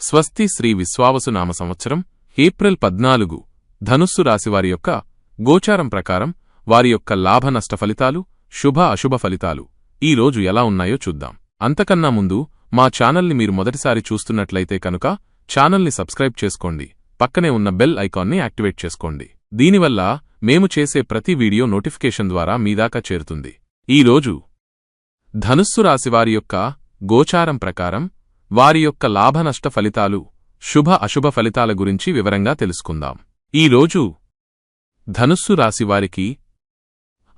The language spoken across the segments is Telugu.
స్వస్తి శ్రీ విశ్వావసునామ సంవత్సరం ఏప్రిల్ పద్నాలుగు ధనుస్సు రాశివారి యొక్క గోచారం ప్రకారం వారి యొక్క లాభ నష్ట ఫలితాలు శుభ అశుభ ఫలితాలు ఈ రోజు ఎలా ఉన్నాయో చూద్దాం. అంతకన్నా ముందు మా ఛానల్ని మీరు మొదటిసారి చూస్తున్నట్లయితే కనుక ఛానల్ని సబ్స్క్రైబ్ చేసుకోండి పక్కనే ఉన్న బెల్ ఐకాన్ని యాక్టివేట్ చేసుకోండి. దీనివల్ల మేము చేసే ప్రతి వీడియో నోటిఫికేషన్ ద్వారా మీదాకా చేరుతుంది. ఈ రోజు ధనుస్సు రాశివారి యొక్క గోచారం ప్రకారం వారి యొక్క లాభనష్ట ఫలితాలు శుభ అశుభ ఫలితాల గురించి వివరంగా తెలుసుకుందాం. ఈ రోజు ధనుస్సు రాశివారికి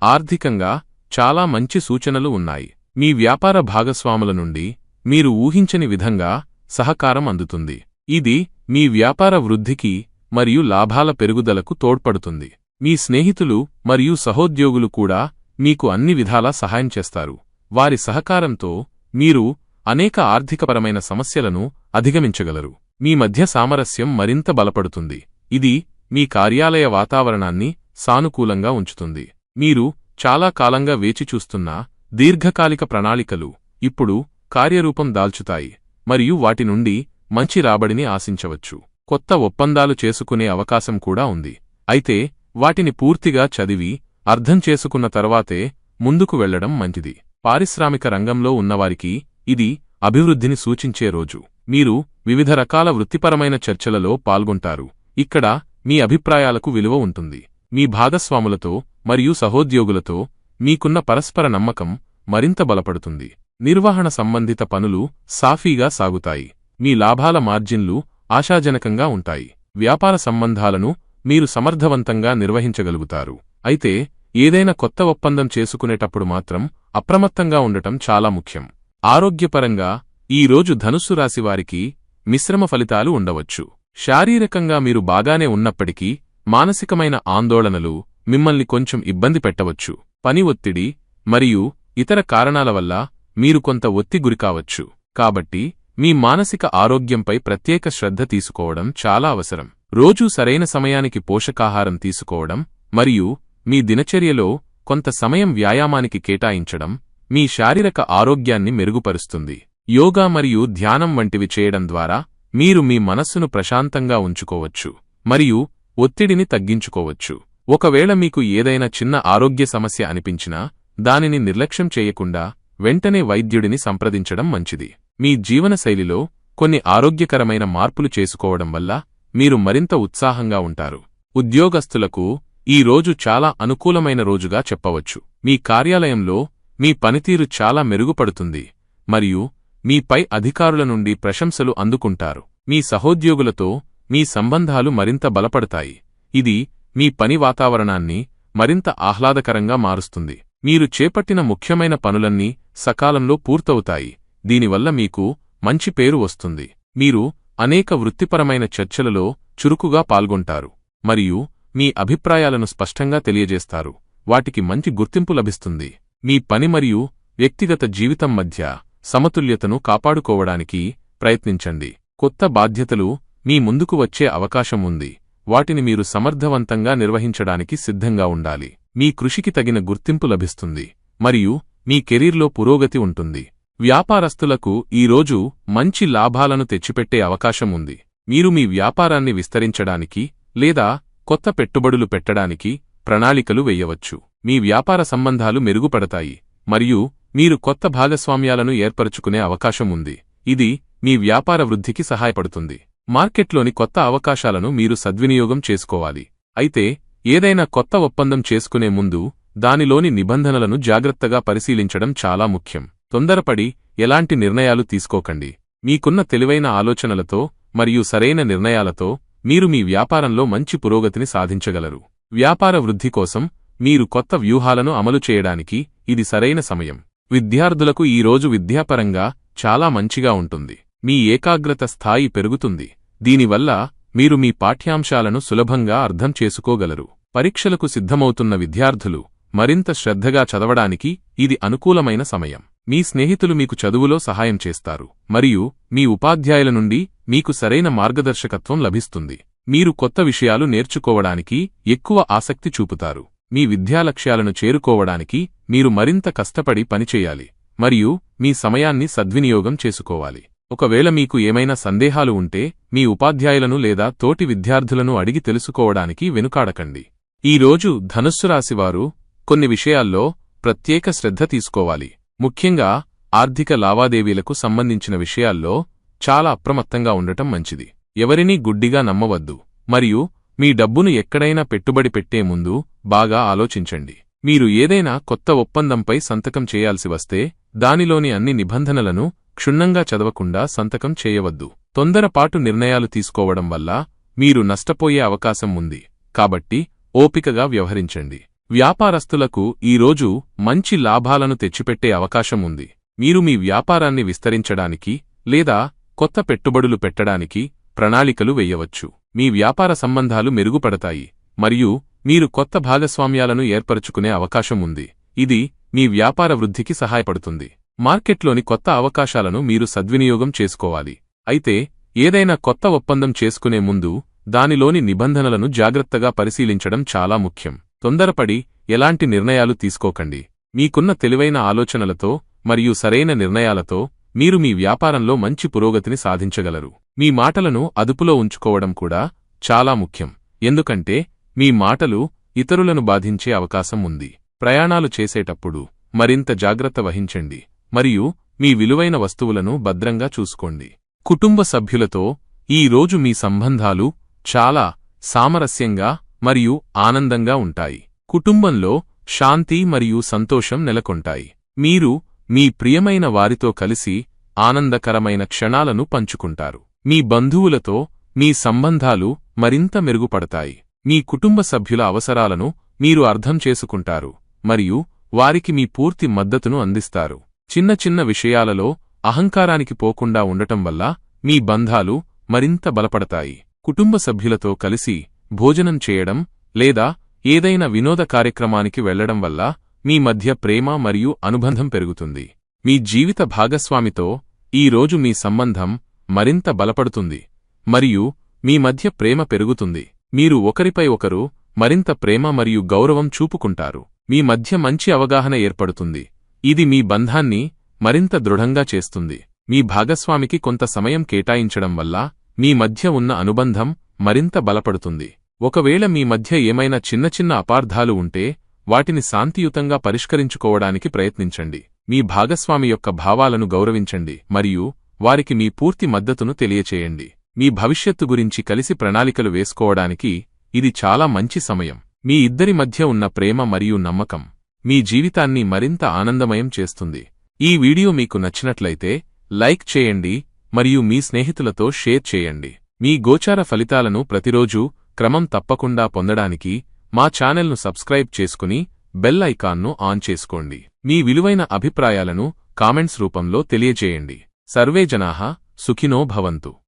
ఆర్థికంగా చాలా మంచి సూచనలు ఉన్నాయి. మీ వ్యాపార భాగస్వాముల నుండి మీరు ఊహించని విధంగా సహకారం అందుతుంది. ఇది మీ వ్యాపార వృద్ధికి మరియు లాభాల పెరుగుదలకు తోడ్పడుతుంది. మీ స్నేహితులు మరియు సహోద్యోగులు కూడా మీకు అన్ని విధాలా సహాయం చేస్తారు. వారి సహకారంతో మీరు అనేక ఆర్థికపరమైన సమస్యలను అధిగమించగలరు. మీ మధ్య సామరస్యం మరింత బలపడుతుంది. ఇది మీ కార్యాలయ వాతావరణాన్ని సానుకూలంగా ఉంచుతుంది. మీరు చాలా కాలంగా వేచిచూస్తున్న దీర్ఘకాలిక ప్రణాళికలు ఇప్పుడు కార్యరూపం దాల్చుతాయి మరియు వాటి నుండి మంచి రాబడిని ఆశించవచ్చు. కొత్త ఒప్పందాలు చేసుకునే అవకాశం కూడా ఉంది. అయితే వాటిని పూర్తిగా చదివి అర్థం చేసుకున్న తర్వాతే ముందుకు వెళ్ళడం మంచిది. పారిశ్రామిక రంగంలో ఉన్నవారికి ఇది అభివృద్ధిని సూచించే రోజు. మీరు వివిధ రకాల వృత్తిపరమైన చర్చలలో పాల్గొంటారు. ఇక్కడ మీ అభిప్రాయాలకు విలువ ఉంటుంది. మీ భాగస్వాములతో మరియు సహోద్యోగులతో మీకున్న పరస్పర నమ్మకం మరింత బలపడుతుంది. నిర్వహణ సంబంధిత పనులు సాఫీగా సాగుతాయి. మీ లాభాల మార్జిన్లు ఆశాజనకంగా ఉంటాయి. వ్యాపార సంబంధాలను మీరు సమర్థవంతంగా నిర్వహించగలుగుతారు. అయితే ఏదైనా కొత్త ఒప్పందం చేసుకునేటప్పుడు మాత్రం అప్రమత్తంగా ఉండటం చాలా ముఖ్యం. ఆరోగ్యపరంగా ఈ రోజు ధనుస్సు రాశివారికి మిశ్రమ ఫలితాలు ఉండవచ్చు. శారీరకంగా మీరు బాగానే ఉన్నప్పటికీ మానసికమైన ఆందోళనలు మిమ్మల్ని కొంచెం ఇబ్బంది పెట్టవచ్చు. పని ఒత్తిడి మరియు ఇతర కారణాల వల్ల మీరు కొంత ఒత్తి గురికావచ్చు కాబట్టి మీ మానసిక ఆరోగ్యంపై ప్రత్యేక శ్రద్ధ తీసుకోవడం చాలా అవసరం. రోజూ సరైన సమయానికి పోషకాహారం తీసుకోవడం మరియు మీ దినచర్యలో కొంత సమయం వ్యాయామానికి కేటాయించడం మీ శారీరక ఆరోగ్యాన్ని మెరుగుపరుస్తుంది. యోగా మరియు ధ్యానం వంటివి చేయడం ద్వారా మీరు మీ మనస్సును ప్రశాంతంగా ఉంచుకోవచ్చు మరియు ఒత్తిడిని తగ్గించుకోవచ్చు. ఒకవేళ మీకు ఏదైనా చిన్న ఆరోగ్య సమస్య అనిపించినా దానిని నిర్లక్ష్యం చేయకుండా వెంటనే వైద్యుడిని సంప్రదించడం మంచిది. మీ జీవనశైలిలో కొన్ని ఆరోగ్యకరమైన మార్పులు చేసుకోవడం వల్ల మీరు మరింత ఉత్సాహంగా ఉంటారు. ఉద్యోగస్తులకు ఈ రోజు చాలా అనుకూలమైన రోజుగా చెప్పవచ్చు. మీ కార్యాలయంలో మీ పనితీరు చాలా మెరుగుపడుతుంది మరియు మీపై అధికారుల నుండి ప్రశంసలు అందుకుంటారు. మీ సహోద్యోగులతో మీ సంబంధాలు మరింత బలపడతాయి. ఇది మీ పని వాతావరణాన్ని మరింత ఆహ్లాదకరంగా మారుస్తుంది. మీరు చేపట్టిన ముఖ్యమైన పనులన్నీ సకాలంలో పూర్తవుతాయి. దీనివల్ల మీకు మంచి పేరు వస్తుంది. మీరు అనేక వృత్తిపరమైన చర్చలలో చురుకుగా పాల్గొంటారు మరియు మీ అభిప్రాయాలను స్పష్టంగా తెలియజేస్తారు. వాటికి మంచి గుర్తింపు లభిస్తుంది. మీ పని మరియు వ్యక్తిగత జీవితం మధ్య సమతుల్యతను కాపాడుకోవడానికి ప్రయత్నించండి. కొత్త బాధ్యతలు మీ ముందుకు వచ్చే అవకాశం ఉంది. వాటిని మీరు సమర్థవంతంగా నిర్వహించడానికి సిద్ధంగా ఉండాలి. మీ కృషికి తగిన గుర్తింపు లభిస్తుంది మరియు మీ కెరీర్లో పురోగతి ఉంటుంది. వ్యాపారస్తులకు ఈరోజు మంచి లాభాలను తెచ్చిపెట్టే అవకాశం ఉంది. మీరు మీ వ్యాపారాన్ని విస్తరించడానికి లేదా కొత్త పెట్టుబడులు పెట్టడానికి ప్రణాళికలు వెయ్యవచ్చు మీ వ్యాపార సంబంధాలు మెరుగుపడతాయి మరియు మీరు కొత్త భాగస్వామ్యాలను ఏర్పరచుకునే అవకాశం ఉంది. ఇది మీ వ్యాపార వృద్ధికి సహాయపడుతుంది. మార్కెట్లోని కొత్త అవకాశాలను మీరు సద్వినియోగం చేసుకోవాలి. అయితే ఏదైనా కొత్త ఒప్పందం చేసుకునే ముందు దానిలోని నిబంధనలను జాగ్రత్తగా పరిశీలించడం చాలా ముఖ్యం. తొందరపడి ఎలాంటి నిర్ణయాలు తీసుకోకండి. మీకున్న తెలివైన ఆలోచనలతో మరియు సరైన నిర్ణయాలతో మీరు మీ వ్యాపారంలో మంచి పురోగతిని సాధించగలరు. వ్యాపార వృద్ధి కోసం మీరు కొత్త వ్యూహాలను అమలు చేయడానికి ఇది సరైన సమయం. విద్యార్థులకు ఈ రోజు విద్యాపరంగా చాలా మంచిగా ఉంటుంది. మీ ఏకాగ్రత స్థాయి పెరుగుతుంది. దీనివల్ల మీరు మీ పాఠ్యాంశాలను సులభంగా అర్థం చేసుకోగలరు. పరీక్షలకు సిద్ధమవుతున్న విద్యార్థులు మరింత శ్రద్ధగా చదవడానికి ఇది అనుకూలమైన సమయం. మీ స్నేహితులు మీకు చదువులో సహాయం చేస్తారు మరియు మీ ఉపాధ్యాయుల నుండి మీకు సరైన మార్గదర్శకత్వం లభిస్తుంది. మీరు కొత్త విషయాలు నేర్చుకోవడానికి ఎక్కువ ఆసక్తి చూపుతారు. మీ విద్యాలక్ష్యాలను చేరుకోవడానికి మీరు మరింత కష్టపడి పనిచేయాలి మరియు మీ సమయాన్ని సద్వినియోగం చేసుకోవాలి. ఒకవేళ మీకు ఏమైనా సందేహాలు ఉంటే మీ ఉపాధ్యాయులను లేదా తోటి విద్యార్థులను అడిగి తెలుసుకోవడానికి వెనుకాడకండి. ఈరోజు ధనుస్సు రాశివారు కొన్ని విషయాల్లో ప్రత్యేక శ్రద్ధ తీసుకోవాలి. ముఖ్యంగా ఆర్థిక లావాదేవీలకు సంబంధించిన విషయాల్లో చాలా అప్రమత్తంగా ఉండటం మంచిది. ఎవరినీ గుడ్డిగా నమ్మవద్దు మరియు మీ డబ్బును ఎక్కడైనా పెట్టుబడి పెట్టే ముందు బాగా ఆలోచించండి. మీరు ఏదైనా కొత్త ఒప్పందంపై సంతకం చేయాల్సి వస్తే దానిలోని అన్ని నిబంధనలను క్షుణ్ణంగా చదవకుండా సంతకం చేయవద్దు. తొందరపాటు నిర్ణయాలు తీసుకోవడం వల్ల మీరు నష్టపోయే అవకాశం ఉంది. కాబట్టి ఓపికగా వ్యవహరించండి. వ్యాపారస్తులకు ఈరోజు మంచి లాభాలను తెచ్చిపెట్టే అవకాశం ఉంది. మీరు మీ వ్యాపారాన్ని విస్తరించడానికి లేదా కొత్త పెట్టుబడులు పెట్టడానికి ప్రణాళికలు వెయ్యవచ్చు మీ వ్యాపార సంబంధాలు మెరుగుపడతాయి మరియు మీరు కొత్త భాగస్వామ్యాలను ఏర్పరచుకునే అవకాశం ఉంది. ఇది మీ వ్యాపార వృద్ధికి సహాయపడుతుంది. మార్కెట్లోని కొత్త అవకాశాలను మీరు సద్వినియోగం చేసుకోవాలి. అయితే ఏదైనా కొత్త ఒప్పందం చేసుకునే ముందు దానిలోని నిబంధనలను జాగ్రత్తగా పరిశీలించడం చాలా ముఖ్యం. తొందరపడి ఎలాంటి నిర్ణయాలు తీసుకోకండి. మీకున్న తెలివైన ఆలోచనలతో మరియు సరైన నిర్ణయాలతో మీరు మీ వ్యాపారంలో మంచి పురోగతిని సాధించగలరు. మీ మాటలను అదుపులో ఉంచుకోవడం కూడా చాలా ముఖ్యం. ఎందుకంటే మీ మాటలు ఇతరులను బాధించే అవకాశం ఉంది. ప్రయాణాలు చేసేటప్పుడు మరింత జాగ్రత్త వహించండి. మరియు మీ విలువైన వస్తువులను భద్రంగా చూసుకోండి. కుటుంబ సభ్యులతో ఈ రోజు మీ సంబంధాలు చాలా సామరస్యంగా మరియు ఆనందంగా ఉంటాయి. కుటుంబంలో శాంతి మరియు సంతోషం నెలకొంటాయి. మీరు మీ ప్రియమైన వారితో కలిసి ఆనందకరమైన క్షణాలను పంచుకుంటారు. మీ బంధువులతో మీ సంబంధాలు మరింత మెరుగుపడతాయి. మీ కుటుంబ సభ్యుల అవసరాలను మీరు అర్థం చేసుకుంటారు మరియు వారికి మీ పూర్తి మద్దతును అందిస్తారు. చిన్న చిన్న విషయాలలో అహంకారానికి పోకుండా ఉండటం వల్ల మీ బంధాలు మరింత బలపడతాయి. కుటుంబ సభ్యులతో కలిసి భోజనం చేయడం లేదా ఏదైనా వినోద కార్యక్రమానికి వెళ్ళడం వల్ల మీ మధ్య ప్రేమ మరియు అనుబంధం పెరుగుతుంది. మీ జీవిత భాగస్వామితో ఈ రోజు మీ సంబంధం మరింత బలపడుతుంది మరియు మీ మధ్య ప్రేమ పెరుగుతుంది. మీరు ఒకరిపై ఒకరు మరింత ప్రేమ మరియు గౌరవం చూపుకుంటారు. మీ మధ్య మంచి అవగాహన ఏర్పడుతుంది. ఇది మీ బంధాన్ని మరింత దృఢంగా చేస్తుంది. మీ భాగస్వామికి కొంత సమయం కేటాయించడం వల్ల మీ మధ్య ఉన్న అనుబంధం మరింత బలపడుతుంది. ఒకవేళ మీ మధ్య ఏమైనా చిన్న చిన్న అపార్థాలు ఉంటే వాటిని శాంతియుతంగా పరిష్కరించుకోవడానికి ప్రయత్నించండి. మీ భాగస్వామి యొక్క భావాలను గౌరవించండి మరియు వారికి మీ పూర్తి మద్దతును తెలియచేయండి. మీ భవిష్యత్తు గురించి కలిసి ప్రణాళికలు వేసుకోవడానికి ఇది చాలా మంచి సమయం. మీ ఇద్దరి మధ్య ఉన్న ప్రేమ మరియు నమ్మకం మీ జీవితాన్ని మరింత ఆనందమయం చేస్తుంది. ఈ వీడియో మీకు నచ్చినట్లయితే లైక్ చేయండి మరియు మీ స్నేహితులతో షేర్ చేయండి. మీ గోచార ఫలితాలను ప్రతిరోజూ క్రమం తప్పకుండా పొందడానికి మా ఛానల్ను సబ్స్క్రైబ్ చేసుకుని బెల్ ఐకాన్ను ఆన్ చేసుకోండి. మీ విలువైన అభిప్రాయాలను కామెంట్స్ రూపంలో తెలియజేయండి. సర్వే జనాహ సుఖినో భవంతు.